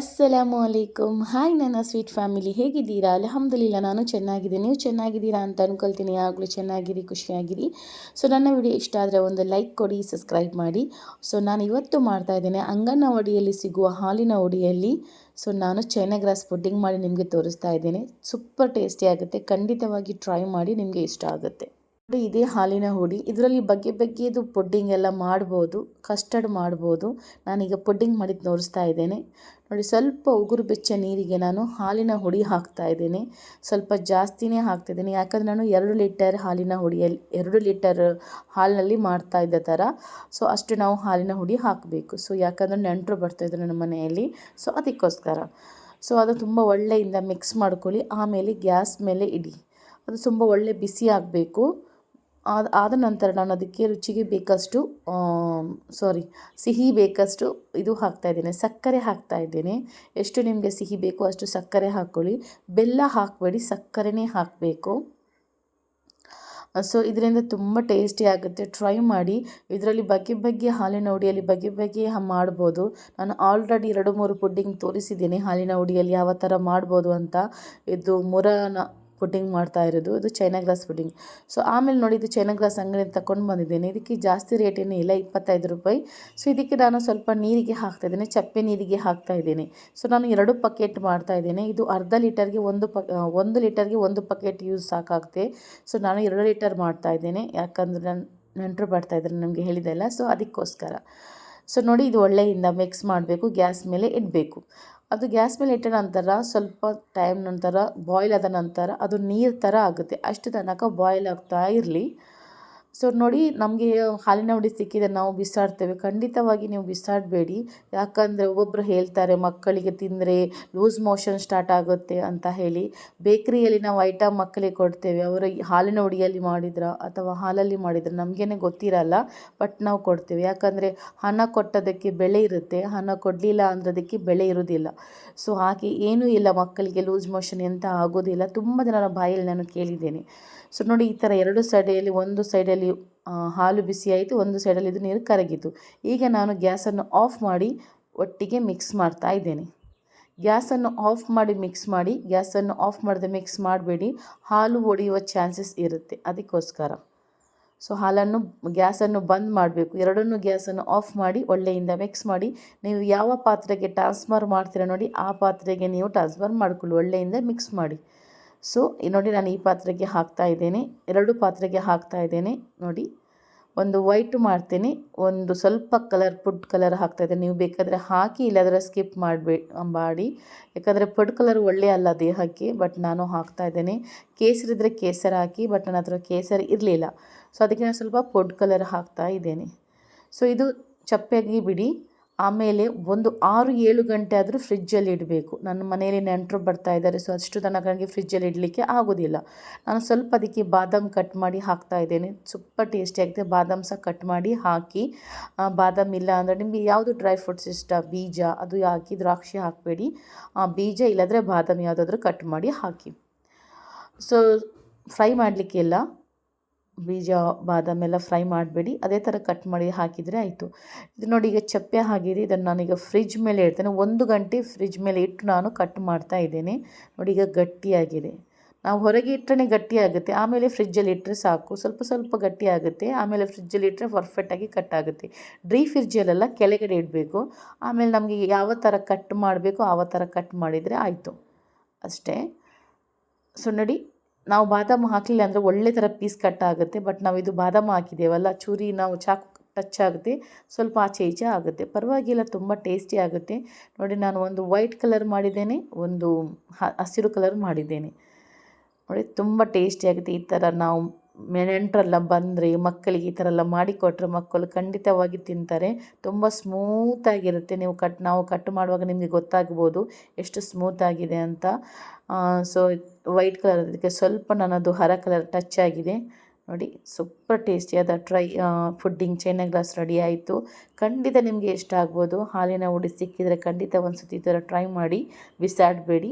ಅಸ್ಸಲಾಮು ಅಲೈಕುಮ್ ಹಾಯ್ ನನ್ನ sweet family ಹೇಗಿದ್ದೀರಾ? ಅಲಹಮ್ದುಲಿಲ್ಲ, ನಾನು ಚೆನ್ನಾಗಿದ್ದೀನಿ. ನೀವು ಚೆನ್ನಾಗಿದ್ದೀರಾ ಅಂತ ಅಂದ್ಕೊಳ್ತೀನಿ ಯಾವಾಗಲೂ ಚೆನ್ನಾಗಿರಿ, ಖುಷಿಯಾಗಿರಿ. ಸೊ ನನ್ನ ವಿಡಿಯೋ ಇಷ್ಟ ಆದರೆ ಒಂದು ಲೈಕ್ ಕೊಡಿ ಸಬ್ಸ್ಕ್ರೈಬ್ ಮಾಡಿ. ಸೊ ನಾನು ಇವತ್ತು ಮಾಡ್ತಾ ಇದ್ದೇನೆ, ಅಂಗನವಾಡಿಯಲ್ಲಿ ಸಿಗುವ ಹಾಲಿನ ಒಡಿಯಲ್ಲಿ ಸೊ ನಾನು ಚೈನಾ ಗ್ರಾಸ್ ಪುಡ್ಡಿಂಗ್ ಮಾಡಿ ನಿಮಗೆ ತೋರಿಸ್ತಾ ಇದ್ದೇನೆ. ಸೂಪರ್ ಟೇಸ್ಟಿ ಆಗುತ್ತೆ. ಖಂಡಿತವಾಗಿ ಟ್ರೈ ಮಾಡಿ ನಿಮಗೆ ಇಷ್ಟ ಆಗುತ್ತೆ. ಇದೇ ಹಾಲಿನ ಹುಡಿ. ಇದರಲ್ಲಿ ಬಗ್ಗೆ ಬಗ್ಗೆದು ಪುಡ್ಡಿಂಗ್ ಎಲ್ಲ ಮಾಡ್ಬೋದು, ಕಸ್ಟರ್ಡ್ ಮಾಡ್ಬೋದು. ನಾನೀಗ ಪುಡ್ಡಿಂಗ್ ಮಾಡಿ ತೋರಿಸ್ತಾ ಇದ್ದೇನೆ. ನೋಡಿ, ಸ್ವಲ್ಪ ಉಗುರು ಬೆಚ್ಚ ನೀರಿಗೆ ನಾನು ಹಾಲಿನ ಹುಡಿ ಹಾಕ್ತಾ ಇದ್ದೇನೆ. ಸ್ವಲ್ಪ ಜಾಸ್ತಿನೇ ಹಾಕ್ತಿದ್ದೀನಿ ಯಾಕಂದರೆ ನಾನು ಎರಡು ಲೀಟರ್ ಹಾಲಿನ ಹುಡಿಯಲ್ಲಿ ಎರಡು ಲೀಟರ್ ಹಾಲಿನಲ್ಲಿ ಮಾಡ್ತಾ ಇದ್ದ ಥರ. ಸೊ, ಅಷ್ಟು ನಾವು ಹಾಲಿನ ಹುಡಿ ಹಾಕಬೇಕು. ಸೊ, ಯಾಕಂದರೆ ನೆಂಟರು ಬರ್ತಾಯಿದ್ರು ನಮ್ಮ ಮನೆಯಲ್ಲಿ. ಸೊ, ಅದಕ್ಕೋಸ್ಕರ. ಸೊ, ಅದು ತುಂಬ ಒಳ್ಳೆಯಿಂದ ಮಿಕ್ಸ್ ಮಾಡ್ಕೊಳ್ಳಿ. ಆಮೇಲೆ ಗ್ಯಾಸ್ ಮೇಲೆ ಇಡಿ. ಅದು ತುಂಬ ಒಳ್ಳೆ ಬಿಸಿ ಆಗಬೇಕು. ಆದ ಆದ ನಂತರ ನಾನು ಅದಕ್ಕೆ ರುಚಿಗೆ ಬೇಕಷ್ಟು ಸಾರಿ ಸಿಹಿ ಬೇಕಷ್ಟು ಇದು ಹಾಕ್ತಾಯಿದ್ದೇನೆ ಸಕ್ಕರೆ ಹಾಕ್ತಾಯಿದ್ದೇನೆ ಎಷ್ಟು ನಿಮಗೆ ಸಿಹಿ ಬೇಕೋ ಅಷ್ಟು ಸಕ್ಕರೆ ಹಾಕ್ಕೊಳ್ಳಿ ಬೆಲ್ಲ ಹಾಕಬೇಡಿ, ಸಕ್ಕರೆನೇ ಹಾಕಬೇಕು. ಸೊ, ಇದರಿಂದ ತುಂಬ ಟೇಸ್ಟಿ ಆಗುತ್ತೆ. ಟ್ರೈ ಮಾಡಿ. ಇದರಲ್ಲಿ ಬಗೆ ಬಗೆ ಹಾಲಿನ ಉಡಿಯಲ್ಲಿ ಬಗೆ ಬಗೆಯ ಮಾಡ್ಬೋದು. ನಾನು ಆಲ್ರೆಡಿ ಎರಡು, ಮೂರು ಪುಡ್ಡಿಂಗ್ ತೋರಿಸಿದ್ದೀನಿ ಹಾಲಿನ ಉಡಿಯಲ್ಲಿ ಯಾವ ಥರ ಮಾಡ್ಬೋದು ಅಂತ. ಇದು ಮುರನ ಪುಡ್ಡಿಂಗ್ ಮಾಡ್ತಾ ಇರೋದು, ಇದು ಚೈನಾ ಗ್ಲಾಸ್ ಪುಡ್ಡಿಂಗ್. ಸೊ ಆಮೇಲೆ ನೋಡಿ, ಇದು ಚೈನಾ ಗ್ಲಾಸ್ ಅಂಗಡಿ ತಗೊಂಡು ಬಂದಿದ್ದೇನೆ. ಇದಕ್ಕೆ ಜಾಸ್ತಿ ರೇಟ್ ಏನೂ ಇಲ್ಲ ಇಪ್ಪತ್ತೈದು ರೂಪಾಯಿ. ಸೊ ಇದಕ್ಕೆ ನಾನು ಸ್ವಲ್ಪ ನೀರಿಗೆ ಹಾಕ್ತಾ ಇದ್ದೇನೆ, ಚಪ್ಪೆ ನೀರಿಗೆ ಹಾಕ್ತಾ ಇದ್ದೇನೆ. ಸೊ ನಾನು ಎರಡು ಪಕೆಟ್ ಮಾಡ್ತಾ ಇದ್ದೇನೆ. ಇದು ಅರ್ಧ ಲೀಟರ್ಗೆ ಒಂದು ಪ ಒಂದು ಲೀಟರ್ಗೆ ಒಂದು ಪಕೆಟ್ ಯೂಸ್ ಸಾಕಾಗುತ್ತೆ ಸೊ ನಾನು ಎರಡು ಲೀಟರ್ ಮಾಡ್ತಾ ಇದ್ದೇನೆ. ಯಾಕಂದರೆ ನನ್ನ ನೆಂಟರು ಬರ್ತಾಯಿದ್ದಾರೆ ನಮಗೆ ಹೇಳಿದೆಲ್ಲ ಸೊ ಅದಕ್ಕೋಸ್ಕರ. ಸೊ ನೋಡಿ ಇದು ಒಳ್ಳೆಯಿಂದ ಮಿಕ್ಸ್ ಮಾಡಬೇಕು ಗ್ಯಾಸ್ ಮೇಲೆ ಇಡಬೇಕು. ಅದು ಗ್ಯಾಸ್ ಮೇಲೆ ಇಟ್ಟ ನಂತರ ಸ್ವಲ್ಪ ಟೈಮ್ ನಂತರ ಬಾಯ್ಲ್ ಆದ ನಂತರ ಅದು ನೀರು ಥರ ಆಗುತ್ತೆ. ಅಷ್ಟು ತನಕ ಬಾಯ್ಲ್ ಆಗ್ತಾ ಇರಲಿ. ಸೊ ನೋಡಿ ನಮಗೆ ಹಾಲಿನ ಹುಡಿ ಸಿಕ್ಕಿದೆ ನಾವು ಬಿಸಾಡ್ತೇವೆ. ಖಂಡಿತವಾಗಿ ನೀವು ಬಿಸಾಡಬೇಡಿ. ಯಾಕಂದರೆ ಒಬ್ಬೊಬ್ಬರು ಹೇಳ್ತಾರೆ ಮಕ್ಕಳಿಗೆ ತಿಂದರೆ ಲೂಸ್ ಮೋಷನ್ ಸ್ಟಾರ್ಟ್ ಆಗುತ್ತೆ ಅಂತ ಹೇಳಿ. ಬೇಕ್ರಿಯಲ್ಲಿ ನಾವು ಐಟಮ್ ಮಕ್ಕಳಿಗೆ ಕೊಡ್ತೇವೆ. ಅವರು ಹಾಲಿನ ಹುಡಿಯಲ್ಲಿ ಮಾಡಿದ್ರ ಅಥವಾ ಹಾಲಲ್ಲಿ ಮಾಡಿದ್ರೆ ನಮಗೇನೆ ಗೊತ್ತಿರಲ್ಲ ಬಟ್ ನಾವು ಕೊಡ್ತೇವೆ. ಯಾಕಂದರೆ ಹಣ ಕೊಟ್ಟದಕ್ಕೆ ಬೆಳೆ ಇರುತ್ತೆ. ಹಣ ಕೊಡಲಿಲ್ಲ ಅಂದ್ರದಕ್ಕೆ ಬೆಳೆ ಇರೋದಿಲ್ಲ. ಸೊ ಹಾಗೆ ಏನೂ ಇಲ್ಲ ಮಕ್ಕಳಿಗೆ ಲೂಸ್ ಮೋಷನ್ ಎಂತ ಆಗೋದಿಲ್ಲ. ತುಂಬ ಜನರ ಬಾಯಲ್ಲಿ ನಾನು ಕೇಳಿದ್ದೇನೆ. ಸೊ ನೋಡಿ ಈ ಥರ ಎರಡು ಸೈಡಲ್ಲಿ ಒಂದು ಸೈಡಲ್ಲಿ ಹಾಲು ಬಿಸಿ ಆಯಿತು, ಒಂದು ಸೈಡಲ್ಲಿ ಇದು ನೀರು ಕರಗಿತು. ಈಗ ನಾನು ಗ್ಯಾಸನ್ನು ಆಫ್ ಮಾಡಿ ಒಟ್ಟಿಗೆ ಮಿಕ್ಸ್ ಮಾಡ್ತಾ ಇದ್ದೇನೆ. ಗ್ಯಾಸನ್ನು ಆಫ್ ಮಾಡಿ ಮಿಕ್ಸ್ ಮಾಡಿ, ಗ್ಯಾಸನ್ನು ಆಫ್ ಮಾಡದೆ ಮಿಕ್ಸ್ ಮಾಡಬೇಡಿ, ಹಾಲು ಒಡೆಯುವ ಚಾನ್ಸಸ್ ಇರುತ್ತೆ, ಅದಕ್ಕೋಸ್ಕರ. ಸೊ, ಹಾಲನ್ನು, ಗ್ಯಾಸನ್ನು ಬಂದ್ ಮಾಡಬೇಕು. ಎರಡನ್ನೂ ಗ್ಯಾಸನ್ನು ಆಫ್ ಮಾಡಿ, ಒಳ್ಳೆಯಿಂದ ಮಿಕ್ಸ್ ಮಾಡಿ, ನೀವು ಯಾವ ಪಾತ್ರೆಗೆ ಟ್ರಾನ್ಸ್ಫರ್ ಮಾಡ್ತೀರ ನೋಡಿ, ಆ ಪಾತ್ರೆಗೆ ನೀವು ಟ್ರಾನ್ಸ್ಫರ್ ಮಾಡ್ಕೊಳ್ಳಿ, ಒಳ್ಳೆಯಿಂದ ಮಿಕ್ಸ್ ಮಾಡಿ. ಸೊ ನೋಡಿ ನಾನು ಈ ಪಾತ್ರೆಗೆ ಹಾಕ್ತಾ ಇದ್ದೇನೆ. ಎರಡು ಪಾತ್ರೆಗೆ ಹಾಕ್ತಾ ಇದ್ದೇನೆ. ನೋಡಿ, ಒಂದು ವೈಟ್ ಮಾಡ್ತೀನಿ. ಒಂದು ಸ್ವಲ್ಪ ಕಲರ್ ಪುಡ್ ಕಲರ್ ಹಾಕ್ತಾ ಇದ್ದೇನೆ. ನೀವು ಬೇಕಾದರೆ ಹಾಕಿ ಇಲ್ಲಾದರೆ ಸ್ಕಿಪ್ ಮಾಡಬೇ, ಮಾಡಿ. ಯಾಕಂದರೆ ಪುಡ್ ಕಲರ್ ಒಳ್ಳೆ ಅಲ್ಲ ದೇಹಕ್ಕೆ ಬಟ್ ನಾನು ಹಾಕ್ತಾ ಇದ್ದೇನೆ. ಕೇಸರಿದ್ರೆ ಕೇಸರಿ ಹಾಕಿ ಬಟ್ ನನ್ನ ಹತ್ರ ಕೇಸರಿ ಇರಲಿಲ್ಲ. ಸೊ ಅದಕ್ಕೆ ನಾನು ಸ್ವಲ್ಪ ಪುಡ್ ಕಲರ್ ಹಾಕ್ತಾ ಇದ್ದೇನೆ. ಸೊ ಇದು ಚಪ್ಪೆಯಾಗಿ ಬಿಡಿ. ಆಮೇಲೆ ಒಂದು ಆರು ಏಳು ಗಂಟೆ ಆದರೂ ಫ್ರಿಜ್ಜಲ್ಲಿ ಇಡಬೇಕು. ನನ್ನ ಮನೆಯಲ್ಲಿ ನೆಂಟರು ಬರ್ತಾ ಇದ್ದಾರೆ ಸೊ ಅಷ್ಟು ತನಕ ನನಗೆ ಫ್ರಿಜ್ಜಲ್ಲಿ ಇಡಲಿಕ್ಕೆ ಆಗೋದಿಲ್ಲ. ನಾನು ಸ್ವಲ್ಪ ಅದಕ್ಕೆ ಬಾದಾಮ್ ಕಟ್ ಮಾಡಿ ಹಾಕ್ತಾ ಇದ್ದೇನೆ. ಸೂಪರ್ ಟೇಸ್ಟಿ ಆಗುತ್ತೆ ಬಾದಾಮ್ ಸಹ ಕಟ್ ಮಾಡಿ ಹಾಕಿ ಬಾದಾಮ್ ಇಲ್ಲ ಅಂದರೆ ನಿಮಗೆ ಯಾವುದು ಡ್ರೈ ಫ್ರೂಟ್ಸ್ ಇಷ್ಟ? ಬೀಜ, ಅದು ಹಾಕಿ, ದ್ರಾಕ್ಷಿ ಹಾಕಬೇಡಿ. ಬೀಜ ಇಲ್ಲದ್ರೆ ಬಾದಾಮ್ ಯಾವುದಾದ್ರೂ ಕಟ್ ಮಾಡಿ ಹಾಕಿ. ಸೊ ಫ್ರೈ ಮಾಡಲಿಕ್ಕೆಲ್ಲ ಬೀಜ, ಬಾದಾಮಿ ಎಲ್ಲ ಫ್ರೈ ಮಾಡಬೇಡಿ. ಅದೇ ಥರ ಕಟ್ ಮಾಡಿ ಹಾಕಿದರೆ ಆಯಿತು. ಇದು ನೋಡಿ, ಈಗ ಚಪ್ಪೆ ಆಗಿದೆ ಇದನ್ನು ನಾನೀಗ ಫ್ರಿಜ್ ಮೇಲೆ ಇಡ್ತೇನೆ ಒಂದು ಗಂಟೆ ಫ್ರಿಜ್ ಮೇಲೆ ಇಟ್ಟು ನಾನು ಕಟ್ ಮಾಡ್ತಾ ಇದ್ದೇನೆ. ನೋಡಿ, ಈಗ ಗಟ್ಟಿಯಾಗಿದೆ ನಾವು ಹೊರಗೆ ಇಟ್ಟರೆ ಗಟ್ಟಿಯಾಗುತ್ತೆ ಆಮೇಲೆ ಫ್ರಿಜ್ಜಲ್ಲಿ ಇಟ್ಟರೆ ಸಾಕು. ಸ್ವಲ್ಪ ಸ್ವಲ್ಪ ಗಟ್ಟಿಯಾಗುತ್ತೆ ಆಮೇಲೆ ಫ್ರಿಜ್ಜಲ್ಲಿ ಇಟ್ಟರೆ ಪರ್ಫೆಕ್ಟಾಗಿ ಕಟ್ ಆಗುತ್ತೆ. ಡ್ರೀ ಫ್ರಿಜ್ಜಲ್ಲೆಲ್ಲ ಕೆಳಗಡೆ ಇಡಬೇಕು. ಆಮೇಲೆ ನಮಗೆ ಯಾವ ಥರ ಕಟ್ ಮಾಡಬೇಕು ಆವ ಥರ ಕಟ್ ಮಾಡಿದರೆ ಆಯಿತು. ಅಷ್ಟೇ. ಸೊ ನೋಡಿ. ನಾವು ಬಾದಾಮಿ ಹಾಕಲಿಲ್ಲ ಅಂದರೆ ಒಳ್ಳೆ ಥರ ಪೀಸ್ ಕಟ್ ಆಗುತ್ತೆ ಬಟ್ ನಾವು ಇದು ಬಾದಾಮಿ ಹಾಕಿದ್ದೇವಲ್ಲ, ಚೂರಿ ನಾವು ಚಾಕು ಟಚ್ ಆಗುತ್ತೆ, ಸ್ವಲ್ಪ ಆಚೆ ಈಚೆ ಆಗುತ್ತೆ. ಪರವಾಗಿಲ್ಲ, ತುಂಬ ಟೇಸ್ಟಿ ಆಗುತ್ತೆ. ನೋಡಿ, ನಾನು ಒಂದು ವೈಟ್ ಕಲರ್ ಮಾಡಿದ್ದೇನೆ, ಒಂದು ಹಸಿರು ಕಲರ್ ಮಾಡಿದ್ದೇನೆ. ನೋಡಿ, ತುಂಬ ಟೇಸ್ಟಿ ಆಗುತ್ತೆ ಈ ಥರ ನಾವು ನೆಂಟರೆಲ್ಲ ಬಂದರೆ, ಮಕ್ಕಳಿಗೆ ಈ ಥರ ಎಲ್ಲ ಮಾಡಿಕೊಟ್ರೆ ಮಕ್ಕಳು ಖಂಡಿತವಾಗಿ ತಿಂತಾರೆ. ತುಂಬ ಸ್ಮೂತಾಗಿರುತ್ತೆ ನೀವು ಕಟ್, ನಾವು ಕಟ್ ಮಾಡುವಾಗ ನಿಮಗೆ ಗೊತ್ತಾಗ್ಬೋದು ಎಷ್ಟು ಸ್ಮೂತಾಗಿದೆ ಅಂತ. ಸೊ ವೈಟ್ ಕಲರ್ ಅದಕ್ಕೆ ಸ್ವಲ್ಪ ನನ್ನದು ಹರ ಕಲರ್ ಟಚ್ ಆಗಿದೆ. ನೋಡಿ super ಟೇಸ್ಟಿಯಾದ try pudding China glass ready ಆಯಿತು. ಖಂಡಿತ ನಿಮಗೆ ಇಷ್ಟ ಆಗ್ಬೋದು. ಹಾಲಿನ ಉಡಿ ಸಿಕ್ಕಿದರೆ ಖಂಡಿತ ಒಂದು ಸತಿ ಈ ಥರ ಟ್ರೈ ಮಾಡಿ. ಬಿಸಾಡಬೇಡಿ.